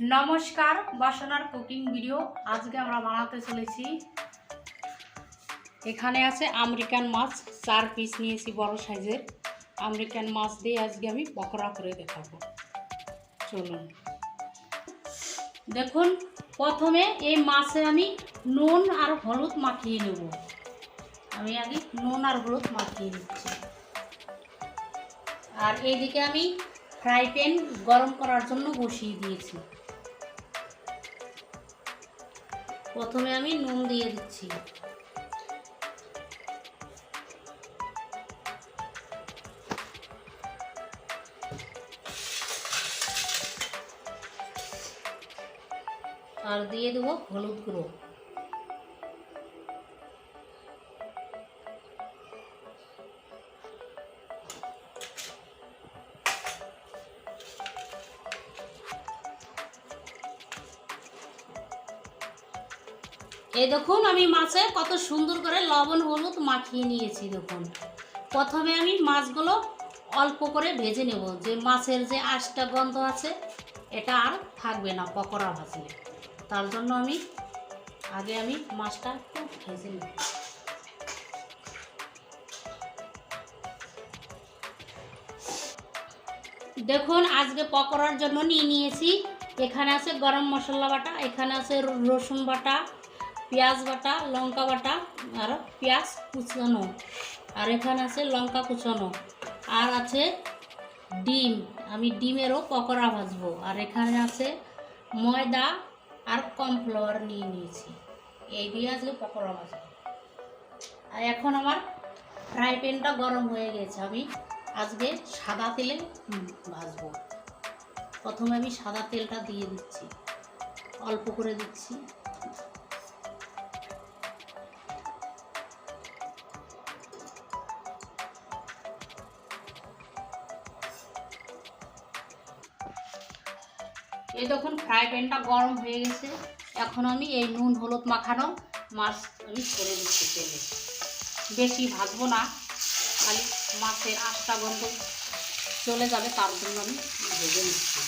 নমস্কার, বাসনার cooking video. আজকে আমরা বানাতে চলেছি। এখানে আছে আমেরিকান মাছ, চার পিস নিয়েছি বড় সাইজের। আমেরিকান মাছ দিয়ে আজকে আমি পকোড়া করে দেখাবো। চলুন। দেখুন, প্রথমে এই মাছে আমি নুন আর হলুদ মাখিয়ে নেব। আমি আগে নুন আর হলুদ মাখিয়ে নিচ্ছি। আর এইদিকে আমি ফ্রাই প্যান গরম করার জন্য বসিয়ে দিয়েছি। প্রথমে আমি নুন দিয়ে দিচ্ছি। আর দিয়ে দেবো হলুদ গুঁড়ো। এই দেখুন, আমি মাছে কত সুন্দর করে লবণ হলুদ মাখিয়ে নিয়েছি, দেখুন। প্রথমে আমি মাছগুলো অল্প করে ভেজে নেব। যে মাছের যে আঁশটা গন্ধ আছে, এটা আর থাকবে না পকোড়া ভাজলে। তার জন্য আমি আগে আমি মাছটা একটু ভেজে নেব। দেখুন, আজকে পকোড়ার জন্য নিয়ে নিয়েছি। এখানে আছে গরম মশলা বাটা, এখানে আছে রসুন বাটা পেঁয়াজ বাটা, লঙ্কা বাটা, আর পেঁয়াজ কুচানো। আর এখানে আছে লঙ্কা কুচানো। আর আছে ডিম। আমি ডিমেরও পকোড়া ভাজবো। আর এখানে আছে ময়দা আর কর্নফ্লাওয়ার নিয়ে নিয়েছি। এই দিয়ে আজকে পকোড়া ভাজবো। আর এখন আমার ফ্রাই প্যানটা গরম হয়ে গেছে। আমি আজকে সাদা তেলে ভাজবো। প্রথমে আমি সাদা তেলটা দিয়ে দিচ্ছি। অল্প করে দিচ্ছি। ফ্রাই প্যানটা গরম হয়ে গেছে। এখন আমি এই নুন, হলুদ মাখানো মাছ আমি ছেড়ে দিচ্ছি তেলে। বেশি ভাজবো না, খালি মাছের আটটা গন্ধ চলে যাবে, তার জন্য আমি ভেজে নিচ্ছি।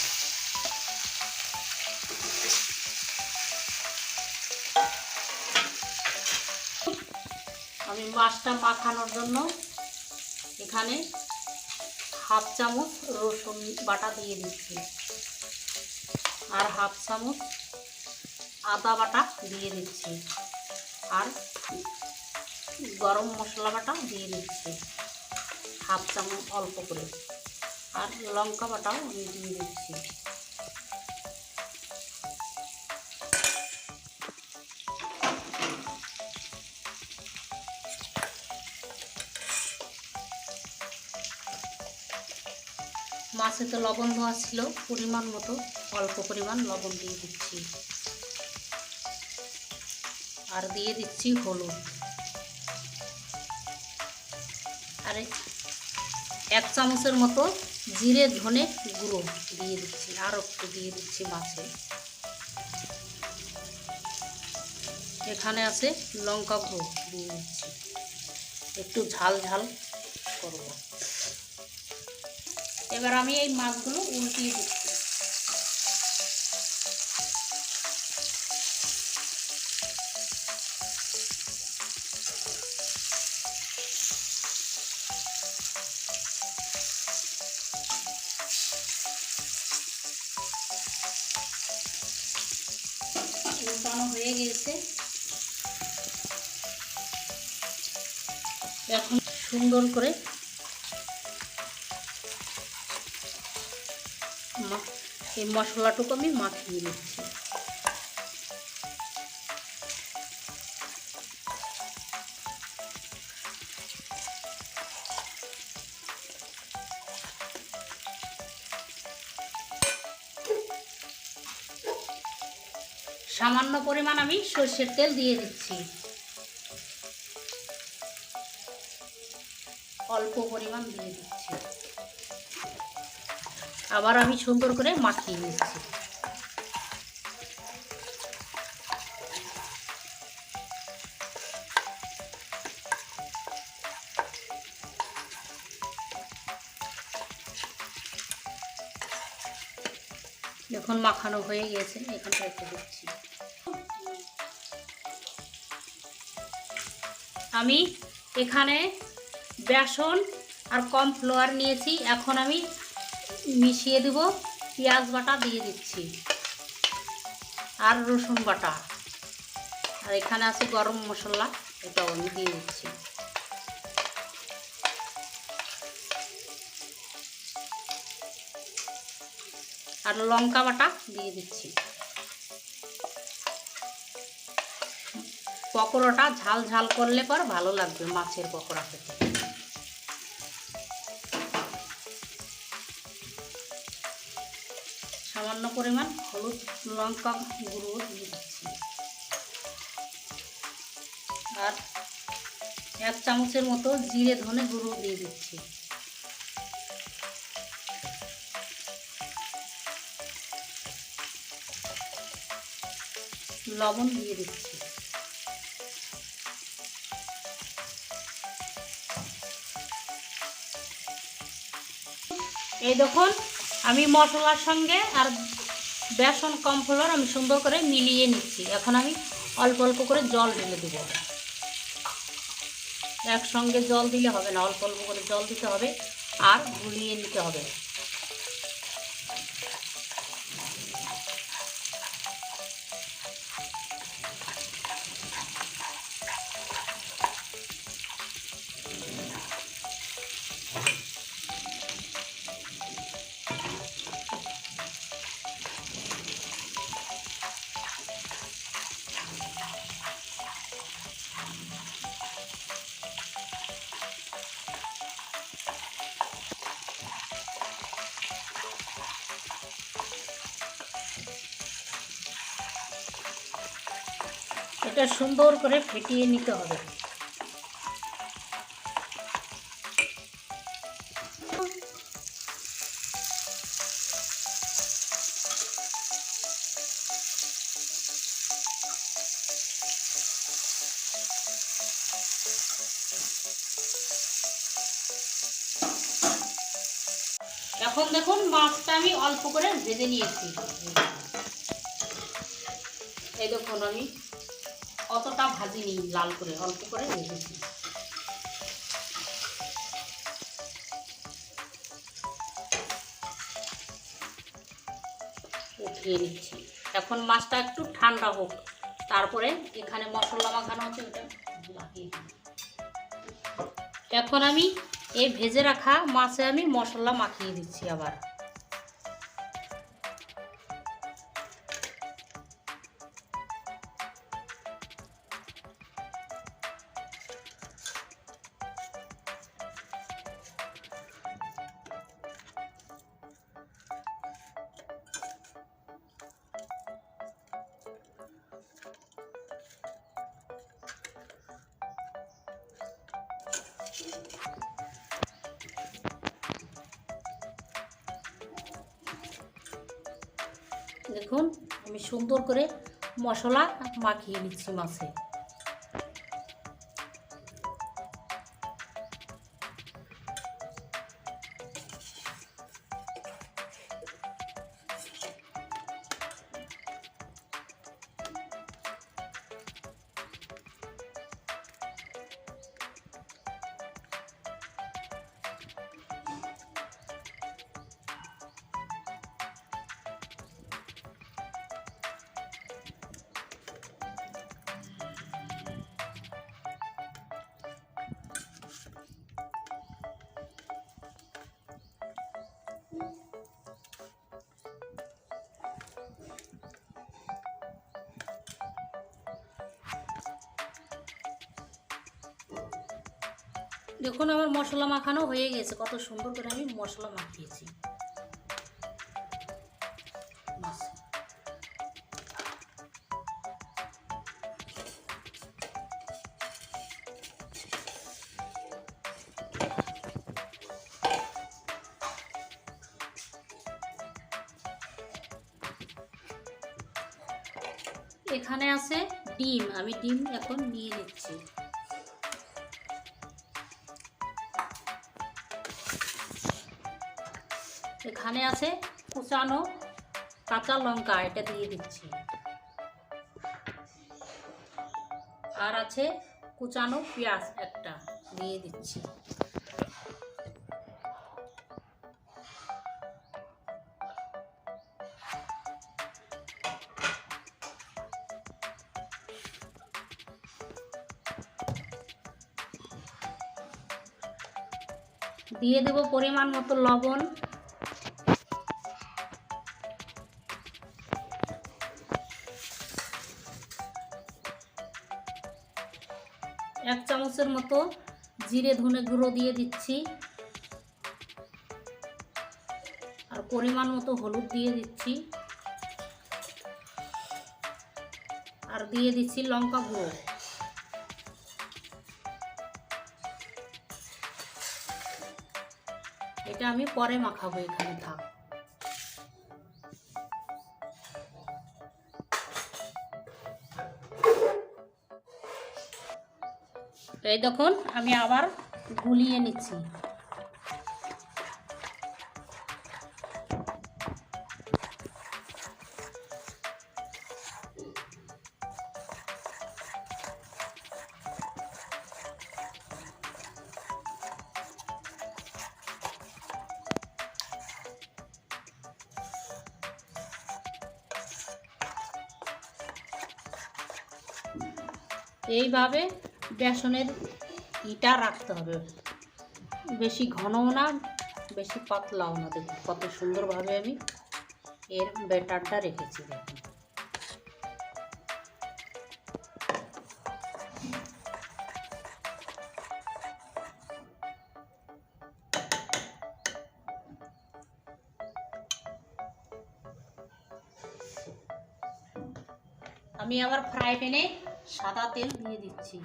আমি মাছটা মাখানোর জন্য এখানে হাফ চামচ রসুন বাটা দিয়ে দিচ্ছি। আর হাফ চামচ আদা বাটা দিয়ে দিচ্ছি। আর গরম মশলা বাটা দিয়ে দিচ্ছি। হাফ চামচ অল্প করে। আর লঙ্কা বাটাও আমি দিয়ে দিচ্ছি। মাছে তো লবণ দেওয়া ছিল পরিমাণ মতো। অল্প পরিমাণ লবণ দিয়ে দিচ্ছি। আর দিয়ে দিচ্ছি হলুদ। আর এক চামচের মতো জিরে, ধনে গুঁড়ো দিয়ে দিচ্ছি। আর একটু দিয়ে দিচ্ছি মাছে। এখানে আছে লঙ্কা গুঁড়ো দিয়ে দিচ্ছি। একটু ঝাল ঝাল করব। এবার আমি এই মাছগুলো উল্টিয়ে দিচ্ছি। হয়ে গেছে এখন সুন্দর করে এই মশলাটুকু আমি মাখিয়ে নিচ্ছি। সামান্য পরিমাণ আমি সর্ষের তেল দিয়ে দিচ্ছি। অল্প পরিমাণ দিয়ে দিচ্ছি। আবার আমি সুন্দর করে মাখিয়ে নিচ্ছি। দেখুন, মাখানো হয়ে গেছে। এখানটা একটু দিচ্ছি। আমি এখানে বেসন আর কম ফ্লোয়ার নিয়েছি। এখন আমি মিশিয়ে দেব, পেঁয়াজ বাটা দিয়ে দিচ্ছি আর রসুন বাটা। আর এখানে আছে গরম মশলা, এটাও আমি দিয়ে দিচ্ছি। আর লঙ্কা বাটা দিয়ে দিচ্ছি। পকোড়াটা ঝাল ঝাল করলে পর ভালো লাগবে মাছের পকোড়া খেতে। সামান্য পরিমাণ হলুদ, লঙ্কা গুঁড়ো দিচ্ছি। আর এক চামচের মতো জিরে, ধনে গুঁড়ো দিয়ে দিচ্ছি। লবণ দিয়ে দিচ্ছি। এই দেখুন, আমি মশলার সঙ্গে আর বেসন কম ফ্লোর আমি সুন্দর করে মিলিয়ে নিচ্ছি। এখন আমি অল্প অল্প করে জল ঢেলে দেবো। একসঙ্গে জল দিলে হবে না, অল্প অল্প করে জল দিতে হবে আর গুলিয়ে নিতে হবে। এটা সুন্দর করে ফেটিয়ে নিতে হবে। এখন দেখুন মাছটা আমি অল্প করে ভেজে নিয়েছি। এই দেখুন আমি অতটা ভাজিনি লাল করে, অল্প করে ভেজেছি উঠিয়ে নিচ্ছি। এখন মাছটা একটু ঠান্ডা হোক, তারপরে এখানে মশলা মাখানো আছে এখন আমি এই ভেজে রাখা মাছে আমি মশলা মাখিয়ে দিচ্ছি আবার। দেখুন আমি সুন্দর করে মশলা মাখিয়ে নিচ্ছি মাছে। দেখুন, আমার মশলা মাখানো হয়ে গেছে। কত সুন্দর করে আমি মশলা মাখিয়েছি। এখানে আছে ডিম। আমি ডিম এখন নিয়ে নিচ্ছি। এখানে আছে কুচানো কাঁচা লঙ্কা, এটা দিয়ে দিচ্ছি। আর আছে কুচানো পেঁয়াজ একটা দিয়ে দিচ্ছি। দিয়ে দেব পরিমাণ মতো লবণ। চামচের মতো জিরে, ধনে গুঁড়ো দিয়ে দিচ্ছি। আর পরিমাণ মতো হলুদ দিয়ে দিচ্ছি। আর দিয়ে দিচ্ছি লঙ্কা গুঁড়ো। এটা আমি পরে মাখাবো এখানে, থাক। এই দেখুন আমি আবার গুলিয়ে নিচ্ছি। এইভাবে বেসনের ইটা রাখতে হবে। বেশি ঘনও না, বেশি পাতলাও না। দেখুন কত সুন্দরভাবে আমি এর ব্যাটারটা রেখেছি আমি আবার ফ্রাই প্যানে সাদা তেল দিয়ে দিচ্ছি।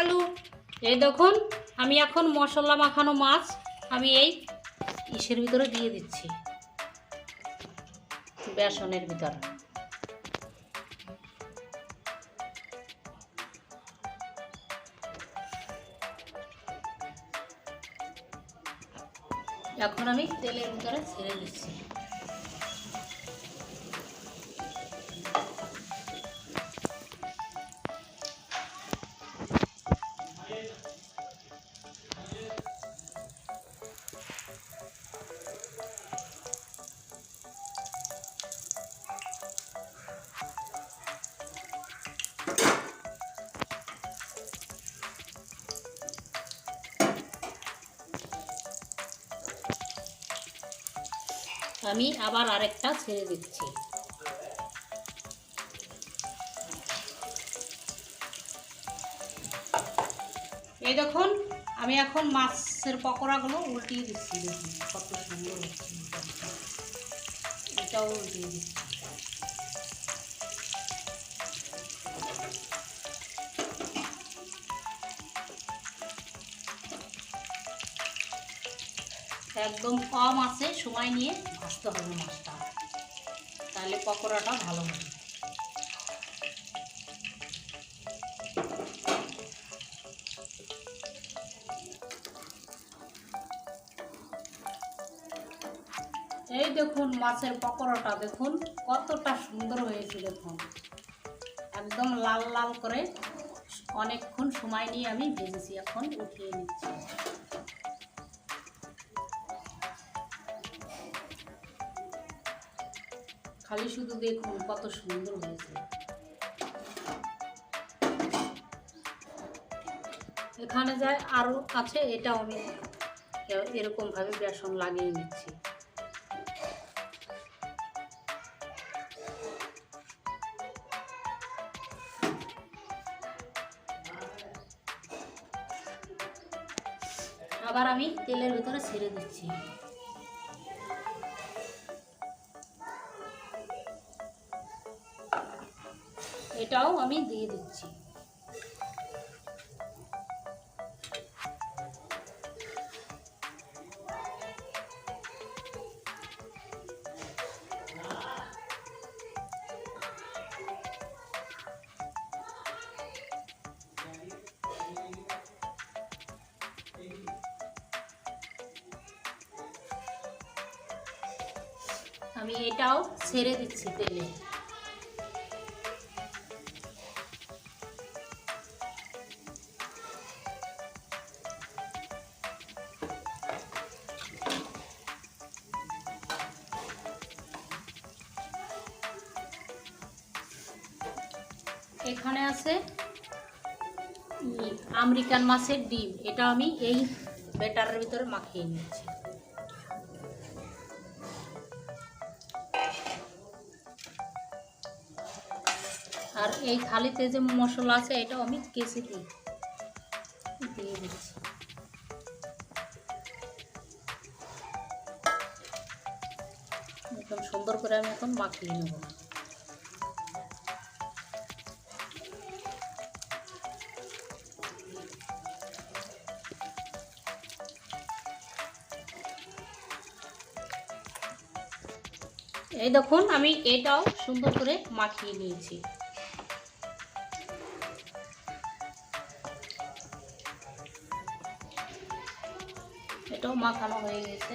আলু। এই দেখুন, আমি এখন মশলা মাখানো মাছ আমি এই ইসের ভিতরে দিয়ে দিচ্ছি। বেসনের ভিতরে। এখন আমি তেলের ভিতরে ছেড়ে দিচ্ছি। আমি আবার আরেকটা ছেড়ে দিচ্ছি। এই দেখুন, আমি এখন মাছের পকোড়াগুলো উল্টিয়ে দিচ্ছি, দেখুন কত সুন্দর হচ্ছে এটাও উল্টিয়ে দিচ্ছি। একদম কম আছে, সময় নিয়ে ভাজতে হবে মাছটা। তাহলে পকোড়াটা ভালো হবে। এই দেখুন মাছের পকোড়াটা, দেখুন কতটা সুন্দর হয়েছে, দেখুন। একদম লাল লাল করে অনেকক্ষণ সময় নিয়ে আমি ভেজেছি, এখন উঠিয়ে নিচ্ছি। খালি শুধু দেখুন কত সুন্দর হয়েছে। এখানে যায় আরও আছে এটাও আমি এরকমভাবে বেসন লাগিয়ে নিচ্ছি। আবার আমি তেলের ভিতরে ছেড়ে দিচ্ছি। আমি দিয়ে দিচ্ছি। এখানে আছে আমেরিকান মাছের ডিম। এটা আমি এই ব্যাটারের ভিতরে মাখিয়ে নিচ্ছি। আর এই থালিতে যে মশলা আছে, এটাও আমি কেসে দিই দিয়ে দিচ্ছি। একদম সুন্দর করে আমি এখন মাখিয়ে নেব। এই দেখুন, আমি এটাও সুন্দর করে মাখিয়ে নিয়েছি। এটাও মাখানো হয়ে গেছে।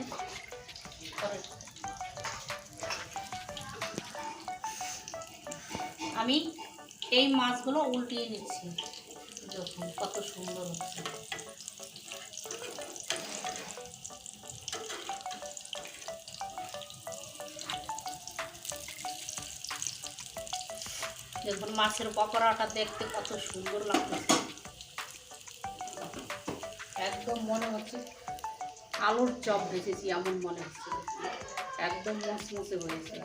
আমি এই মাছগুলো উল্টিয়ে নিচ্ছি। দেখুন, কত সুন্দর হচ্ছে। দেখুন মাছের পকোড়াটা দেখতে কত সুন্দর লাগতেছে একদম মনে হচ্ছে আলুর চপ বেঁচেছি, এমন মনে হচ্ছে। একদম মুসমুসে হয়েছে।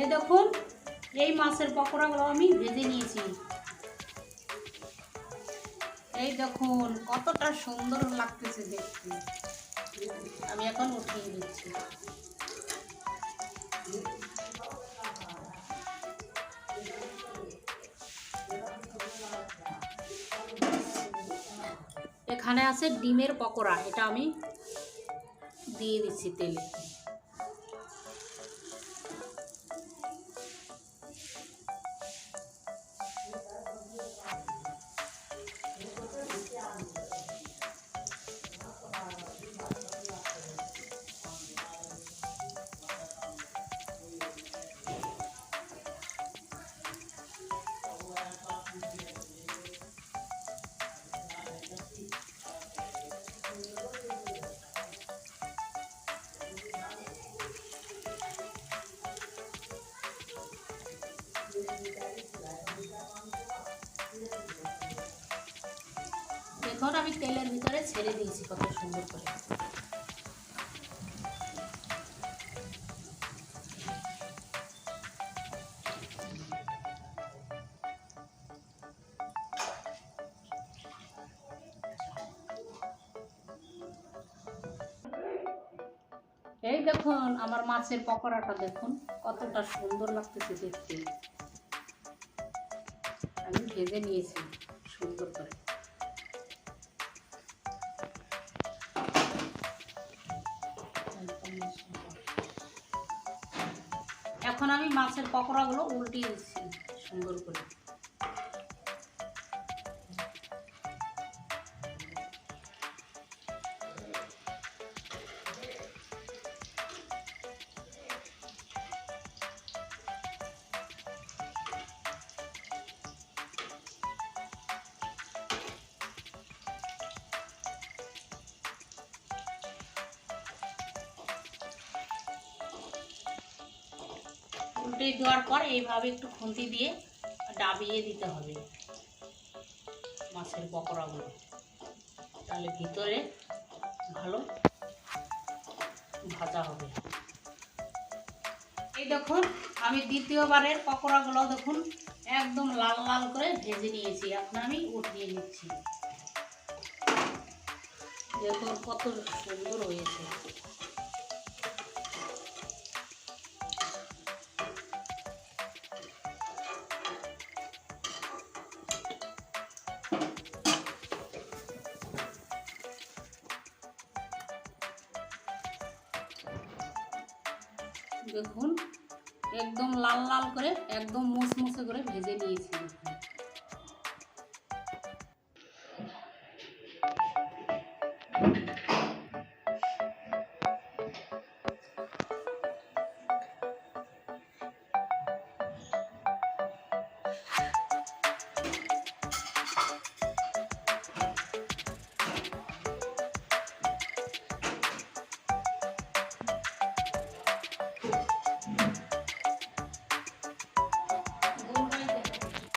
এই দেখুন, এই মাছের পকোড়াগুলো আমি ভেজে নিয়েছি। এই দেখুন, কতটা সুন্দর লাগতেছে দেখতে। আমি এখন উঠিয়ে দিচ্ছি। এখানে আছে ডিমের পকোড়া এটা আমি দিয়ে দিচ্ছি তেলে। দেখুন আমি তেলের ভিতরে ছেড়ে দিয়েছি কত সুন্দর করে। এই দেখুন, আমার মাছের পকোড়াটা দেখুন, কতটা সুন্দর লাগতেছে দেখতে। আমি ভেজে নিয়েছি। এখন আমি মাছের পকোড়াগুলো উল্টিয়ে দিচ্ছি সুন্দর করে। উল্টে দেওয়ার পর এইভাবে একটু খুন্তি দিয়ে ডাবিয়ে দিতে হবে মাছের পকোড়াগুলো। তাহলে ভিতরে ভালো ভাজা হবে। এই দেখুন, আমি দ্বিতীয়বারের পকোড়াগুলো দেখুন, একদম লাল লাল করে ভেজে নিয়েছি, এখন আমি উঠিয়ে নিচ্ছি। দেখুন কত সুন্দর হয়েছে। দেখুন একদম লাল লাল করে একদম মুসমুসে করে ভেজে নিয়েছি।